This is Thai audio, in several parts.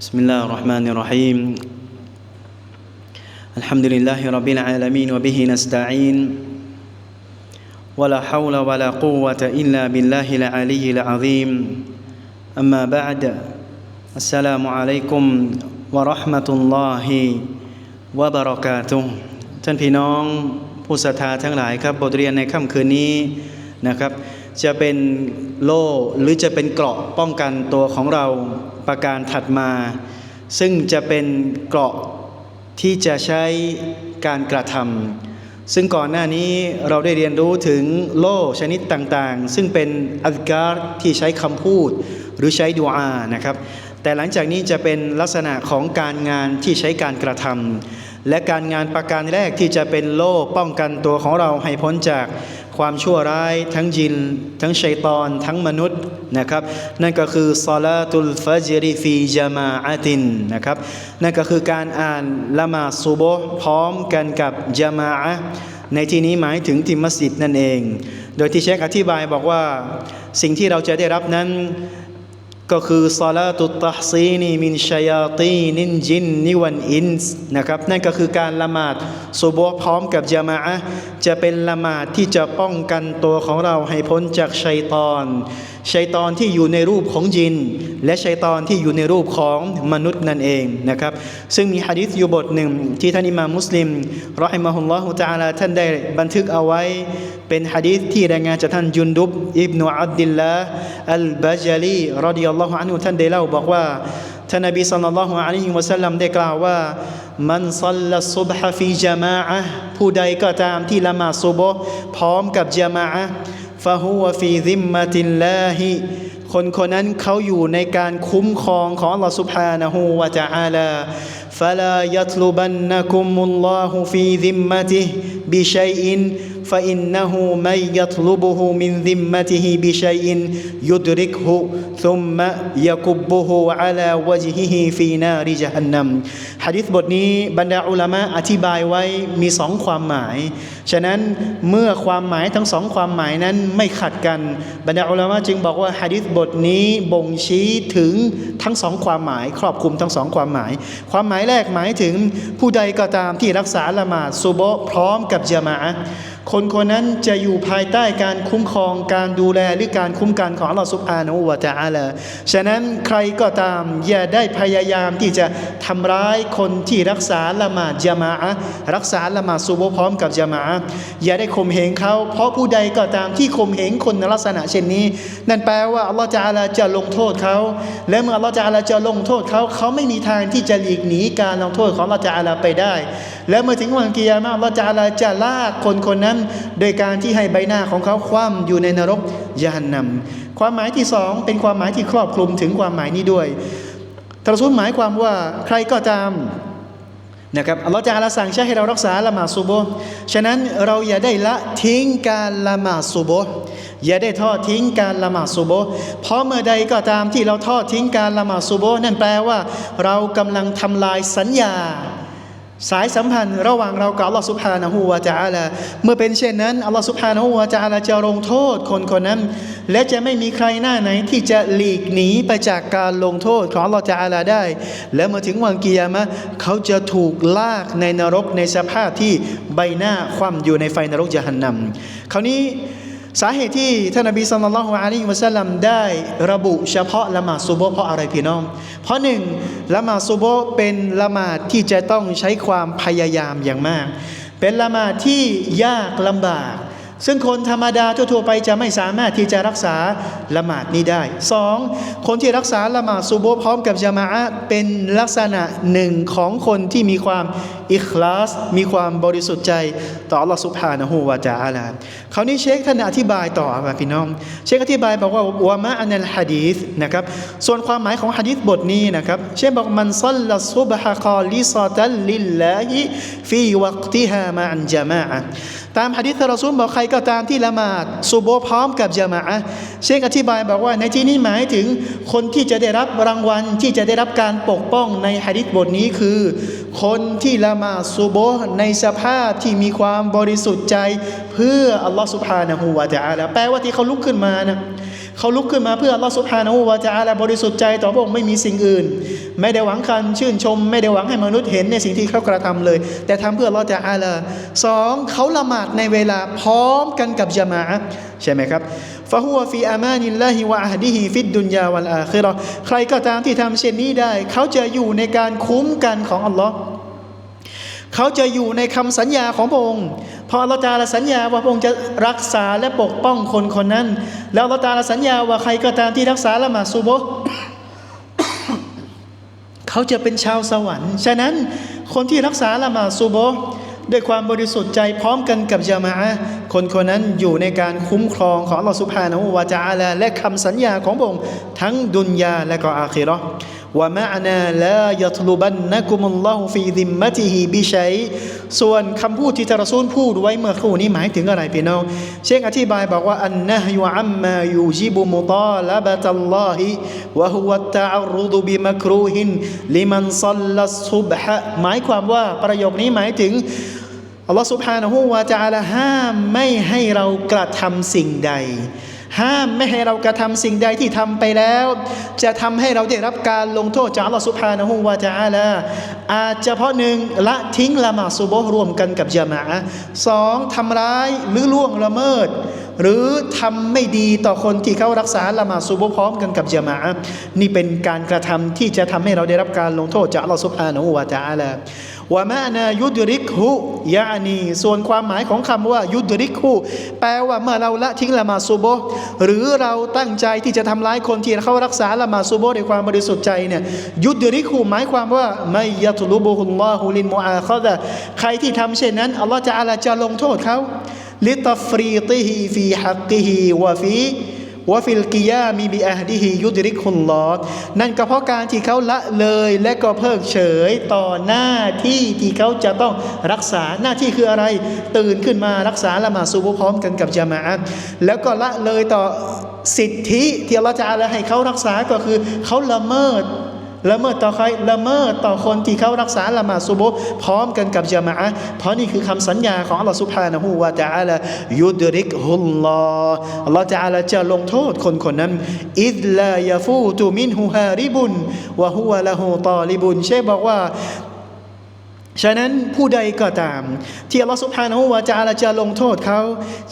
بسم الله الرحمن الرحيم الحمد لله رب العالمين وبه نستعين ولا حول ولا قوة إلا بالله العلي العظيم أما بعد السلام عليكم ورحمة الله وبركاته ท่านพี่น้องผู้ศรัทธาทั้งหลายครับบทเรียนในค่ำคืนนี้นะครับ จะเป็นโล่หรือจะเป็นเกราะป้องกันตัวของเราประการถัดมา ซึ่งจะเป็นเกราะที่จะใช้การกระทำซึ่งก่อนหน้านี้เราได้เรียนรู้ถึงโล่ชนิดต่างๆ ซึ่งเป็นอัลการที่ใช้คำพูดหรือใช้ดูอานะครับ แต่หลังจากนี้จะเป็นลักษณะของการงานที่ใช้การกระทำและการงานประการแรกที่จะเป็นโล่ป้องกันตัวของเราให้พ้นจาก ความชั่วร้าย ทั้งยิน ทั้งชัยตอน ทั้งมนุษย์นะครับ นั่นก็คือซาลาตุลฟาจริฟีจามาอาตินนะครับ นั่นก็คือการอ่านละหมาดซุโบฮ์พร้อมกันกับจามาอะในที่นี้หมายถึงที่มัสยิดนั่นเอง โดยที่เชคอธิบายบอกว่า สิ่งที่เราจะได้รับนั้น ก็คือซาลาตุตตะซีนีมินชายาตีนินจินนิวันอินส์นะครับนั่นก็คือการละหมาดสุบวพร้อมกับจามาอะจะเป็นละหมาดที่จะป้องกันตัวของเราให้พ้นจากชัยตอน ชัยตอนที่อยู่ในรูปของยิน และชัยตอนที่อยู่ในรูปของมนุษย์นั่นเองนะครับ ซึ่งมีฮะดิษอยู่บทหนึ่งที่ท่านอิมามมุสลิมรอฮิมะฮุลลอฮุตาลาท่านได้บันทึกเอาไว้ เป็นฮะดิษที่รายงานจากท่านยุนดุบอิบนุอับดิลลาอัลบาจาลีรอดิยัลลอฮุอันฮุท่านได้เล่าบอกว่า ท่านนบีศ็อลลัลลอฮุอะลัยฮิวะสัลลัมได้กล่าวว่า มันซัลลัสซุบฮะฟีจามาอะห์ผู้ใดก็ตามที่ละหมาดซุบฮ์พร้อมกับจามาอะห์ฟะฮุวะฟีซิมมะติลลาฮิคนคนนั้นเขาอยู่ในการคุ้มครองของอัลลอฮ์ سبحانه และ تعالى فلا يطلبنكم الله في ذمته بشيء فإنه من يطلبه من ذمته بشيء يدركه ثم يكبه على وجهه في نار جهنم ฮะดิษบทนี้บรรดาอุลามะอธิบายไว้มีสองความหมาย ฉะนั้นเมื่อความหมายทั้งสองความหมายนั้นไม่ขัดกัน บรรดาอุลามะจึงบอกว่าฮะดิษบทนี้บ่งชี้ถึงทั้งสองความหมาย ครอบคลุมทั้งสองความหมาย ความหมายแรกหมายถึงผู้ใดก็ตามที่รักษาละหมาดซุโบฮ์พร้อมกับจามาอะห์ คนคนนั้นจะอยู่ภายใต้การคุ้มครองการดูแลหรือการคุ้มกันของอัลลอฮฺซุบฮานะฮูวะตะอาลาฉะนั้นใครก็ตามอย่าได้พยายามที่จะทำร้ายคนที่รักษาละหมาดจามะรักษาละหมาดซุโบพร้อมกับจามะอย่าได้ข่มเหงเขา เพราะผู้ใดก็ตามที่ข่มเหงคนในลักษณะเช่นนี้ นั่นแปลว่าอัลลอฮฺจะอาลาจะลงโทษเขา และเมื่ออัลลอฮฺจะอาลาจะลงโทษเขาเขาไม่มีทางที่จะหลีกหนีการลงโทษของอัลลอฮฺจะอาลาไปได้ และเมื่อถึงวันกิยามะอัลลอฮฺจะอาลาจะลากคนคนนั้นโดยการที่ให้ใบหน้าของเขาคว่ำอยู่ในนรกยานนำความหมายที่สองเป็นความหมายที่ครอบคลุมถึงความหมายนี้ด้วยทรสุลหมายความว่าใครก็ตามนะครับอัลลอฮฺจะอาลสั่งใช้ให้เรารักษาละหมาดซุโบฮ์ฉะนั้นเราอย่าได้ละทิ้งการละหมาดซุโบฮ์อย่าได้ทอดทิ้งการละหมาดซุโบฮ์เพราะเมื่อใดก็ตามที่เราทอดทิ้งการละหมาดซุโบฮ์นั่นแปลว่า เรากำลังทำลายสัญญา สายสัมพันธ์ระหว่างเรากับอัลลอฮฺสุบฮานะฮูวาจาละเมื่อเป็นเช่นนั้นอัลลอฮฺสุบฮานะฮูวาจาละจะลงโทษคนคนนั้น และจะไม่มีใครหน้าไหนที่จะหลีกหนีไปจากการลงโทษของอัลลอฮฺจาละได้ และเมื่อถึงวันกิยามะเขาจะถูกลากในนรกในสภาพที่ใบหน้าคว่ำอยู่ในไฟนรกยะหันนำคราวนี้ สาเหตุที่ท่านนบีสุลต่านละฮ์อะลัยฮิวะสัลลัมได้ระบุเฉพาะละหมาดซุโบฮ์เพราะอะไรพี่น้อง เพราะหนึ่งละหมาดซุโบฮ์เป็นละหมาดที่จะต้องใช้ความพยายามอย่างมาก เป็นละหมาดที่ยากลำบาก ซึ่งคนธรรมดาทั่วไปจะไม่สามารถที่จะรักษาละหมาดนี้ได้ 2. คนที่รักษาละหมาดซูโบพร้อมกับจามะเป็นลักษณะหนึ่งของคนที่มีความอิคลาส มีความบริสุทธิ์ใจต่ออัลลอฮฺสุภาณหูวาจาอาลาคราวนี้เชคท่านอธิบายต่อมาพี่น้อง เชคอธิบายบอกว่าวามะอันัลฮะดีษนะครับส่วนความหมายของฮะดีษบทนี้นะครับเชคบอกมันซัลละซุบฮะคอลิซาตัลลิลลาฮิฟีวักติฮามะอันจามะ ตามฮะดิษรอซูลบอกใครก็ตามที่ละหมาดซุโบพร้อมกับจามาะเชคอธิบายบอกว่าในที่นี้หมายถึงคนที่จะได้รับรางวัลที่จะได้รับการปกป้องในฮะดิษบทนี้คือ คนที่ละหมาดซุโบในสภาพที่มีความบริสุทธิ์ใจ เพื่ออัลลอฮ์สุบฮานะฮูวาตะอาลาแปลว่าที่เขาลุกขึ้นมานะ เขาลุกขึ้นมาเพื่อลอสุบฮานะฮูวาจาอาลาบริสุทธิ์ใจต่อพระองค์ไม่มีสิ่งอื่น ไม่ได้หวังการชื่นชม ไม่ได้หวังให้มนุษย์เห็นในสิ่งที่เขากระทำเลย แต่ทำเพื่อลอจาอาลาสองเขาละหมาดในเวลาพร้อมกันกับจามะใช่ไหมครับฟะฮุวฟีอามานิลลาฮิวะอะฮดิฮิฟิดดุนยาวัลอาคิเราใครก็ตามที่ทำเช่นนี้ได้ เขาจะอยู่ในการคุ้มกันของอัลลอฮ์ เขาจะอยู่ในคำสัญญาของพระองค์พออัลลอฮฺตาลาสัญญาว่าพระองค์จะรักษาและปกป้องคนคนนั้น แล้วอัลลอฮฺตาลาสัญญาว่าใครก็ตามที่รักษาละหมาดซุโบเขาจะเป็นชาวสวรรค์ฉะนั้นคนที่รักษาละหมาดซุโบด้วยความบริสุทธิ์ใจพร้อมกันกับจามะอะห์คนคนนั้นอยู่ในการคุ้มครองของอัลลอฮฺสุบฮานะฮูวะจาอาลาและคำสัญญาของพระองค์ทั้งดุนยาและก็อาคิเราะห์ วะมะอนาลายตลุบันนะกุมุลลอฮุฟีดิมมะติฮิบิชัยส่วนคำพูดที่ท่านรอซูลพูดไว้เมื่อครู่นี้หมายถึงอะไรพี่น้อง เชคอธิบายบอกว่าอันนะฮยุอัมมายูจิบุมุตาลบะตัลลอฮิวะฮุวะตตะอัรุดุบิมักรูฮินลิมันซัลลัสซุบฮะหมายความว่าประโยคนี้หมายถึงอัลลอฮฺสุบฮานะฮูวาจาละห้ามไม่ให้เรากระทำสิ่งใด ห้ามไม่ให้เรากระทำสิ่งใดที่ทำไปแล้ว จะทำให้เราได้รับการลงโทษจากอัลลอฮฺสุบฮานะฮูวาจาละอาจจะเพราะหนึ่งละทิ้งละหมาดซุโบฮ์รวมกันกับจามะสองทำร้ายหรือล่วงละเมิด หรือทำไม่ดีต่อคนที่เขารักษาละหมาดซุโบฮ์พร้อมกันกับจามะนี่เป็นการกระทำที่จะทำให้เราได้รับการลงโทษจากอัลลอฮฺสุบฮานะฮูวาจาละ ว่ามานายุดริกฮุยานีส่วนความหมายของคำว่ายุดริกฮุแปลว่าเมื่อเราละทิ้งละมาซุโบหรือเราตั้งใจที่จะทำร้ายคนที่เขารักษาละมาซุโบด้วยความบริสุทธิ์ใจเนี่ยยุดริกฮุหมายความว่าไม่ยะตุลุบุฮุลลอฮุลินมุอาคอดะใครที่ทำเช่นนั้นอัลลอฮฺจะอาลาจะลงโทษเขาลิตฟรีติฮีฟีฮักกิฮีวะฟี วะฟิลกิยามีบีอาดิฮิยุดริกุลลอดนั่นก็เพราะการที่เขาละเลยและก็เพิกเฉยต่อหน้าที่ที่เขาจะต้องรักษาหน้าที่คืออะไร ตื่นขึ้นมารักษาละหมาดซูบพร้อมกันกับจามะแล้วก็ละเลยต่อสิทธิที่อัลลอฮ์จะอะไรให้เขารักษาก็คือเขาละเมิด ละเมิดต่อใครละเมิดต่อคนที่เขารักษาละหมาดซุบพร้อมกันกับจะมาเพราะนี่คือคำสัญญาของอัลลอฮ์ซุบฮานะฮูวาตะอาลายุดริกฮุลลออัลลอฮ์ตะอาลาจะลงโทษคนคนนั้นอิดลายฟูตุมินฮูฮาริบุนวะฮุวะละฮูตอลิบุนเช่บอกว่า ฉะนั้นผู้ใดก็ตาม ที่อัลลอฮฺสุบฮานะฮูวาจาลาจะลงโทษเขา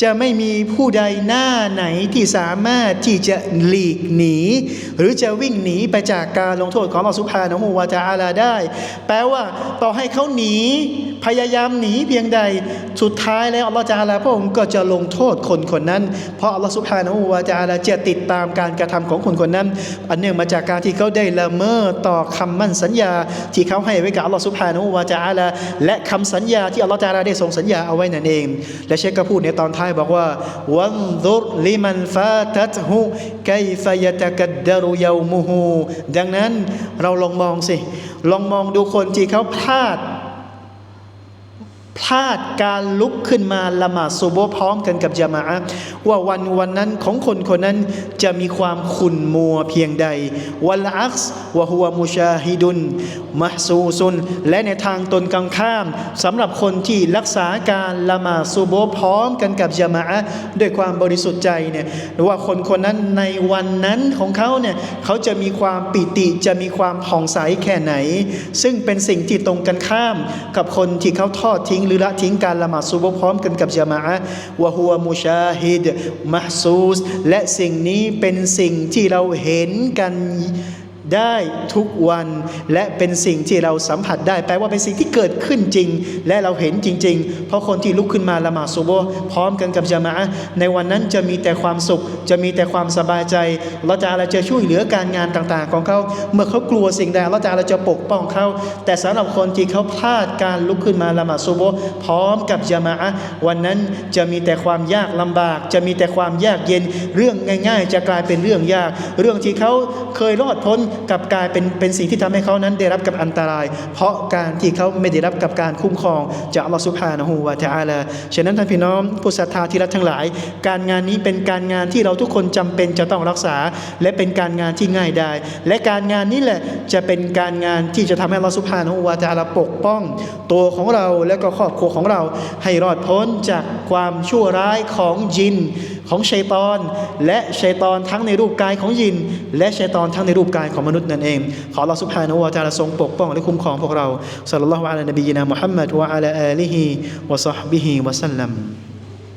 จะไม่มีผู้ใดหน้าไหนที่สามารถที่จะหลีกหนี หรือจะวิ่งหนีไปจากการลงโทษของอัลลอฮฺสุบฮานะฮูวาจาลาได้ แปลว่าต่อให้เขาหนีพยายามหนีเพียงใดสุดท้ายแล้วอัลลอฮฺจาลาพระองค์ก็จะลงโทษคนคนนั้น เพราะอัลลอฮฺสุบฮานะฮูวาจาลาจะติดตามการกระทำของคนคนนั้น อันเนื่องมาจากการที่เขาได้ละเมิดต่อคำมั่นสัญญา ที่เขาให้ไว้กับอัลลอฮฺสุบฮานะฮูวาจาลาและคำสัญญาที่อัลลอฮฺจาลาได้ทรงสัญญาเอาไว้นั่นเอง และเชคก็พูดในตอนท้ายบอกว่าวันดุรลิมันฟาตัตฮูไกฟยตะกัดดารุยามูฮูดังนั้นเราลองมองสิ ลองมองดูคนที่เขาพลาด พลาดการลุกขึ้นมาละหมาดซุโบพร้อมกันกับจามะว่าวันวันนั้นของคนคนนั้นจะมีความขุ่นมัวเพียงใด วัลอักซ์วะฮุวมุชาฮิดุนมะฮซูซุน และในทางตนกางข้ามสำหรับคนที่รักษาการละหมาดซุโบพร้อมกันกับจามะด้วยความบริสุทธิ์ใจเนี่ยว่าคนคนนั้นในวันนั้นของเขาเนี่ยเขาจะมีความปิติจะมีความผ่องใสแค่ไหน ซึ่งเป็นสิ่งที่ตรงกันข้ามกับคนที่เขาทอดทิ้งหรือละทิ้งการละหมาดซุบพร้อมกันกับจามะวะฮัวมุชาฮิดมะซูสและสิ่งนี้เป็นสิ่งที่เราเห็นกัน ได้ทุกวัน และเป็นสิ่งที่เราสัมผัสได้แปลว่าเป็นสิ่งที่เกิดขึ้นจริง และเราเห็นจริง ๆ เพราะคนที่ลุกขึ้นมาละหมาดซุโบฮ์พร้อมกันกับจามะในวันนั้นจะมีแต่ความสุข จะมีแต่ความสบายใจเราจะอะไรจะช่วยเหลือการงานต่างๆ ของเขาเมื่อเขากลัวสิ่งใดเราจะอะไรจะปกป้องเขาแต่สำหรับคนที่เขาพลาดการลุกขึ้นมาละหมาดซุโบฮ์พร้อมกับจามะวันนั้นจะมีแต่ความยากลำบาก จะมีแต่ความยากเย็นเรื่องง่าย ๆ จะกลายเป็นเรื่องยาก เรื่องที่เขาเคยรอดพ้นกลับกลายเป็นเป็นสิ่งที่ทำให้เขานั้นได้รับกับอันตราย เพราะการที่เขาไม่ได้รับกับการคุ้มครองจากอัลลอฮฺซุบฮานะฮูวะตะอาลาฉะนั้นท่านพี่น้องผู้ศรัทธาที่รักทั้งหลาย การงานนี้เป็นการงานที่เราทุกคนจำเป็นจะต้องรักษา และเป็นการงานที่ง่ายได้ และการงานนี้แหละจะเป็นการงานที่จะทำให้อัลลอฮฺซุบฮานะฮูวะตะอาลาปกป้อง ตัวของเราและก็ครอบครัวของเราให้รอดพ้นจากความชั่วร้ายของยินของชัยตอน และชัยตอนทั้งในรูปกายของยิน และชัยตอนทั้งในรูปกายของมนุษย์นั่นเอง ขออัลลอฮฺซุบฮานะฮูวาจาทรงปกป้องและคุ้มครองพวกเราสัลลัลลอฮุอะลัยนบีนะมุฮัมมัดวะอะลาอาลิฮิวะซอฮบิฮิวะสัลลัม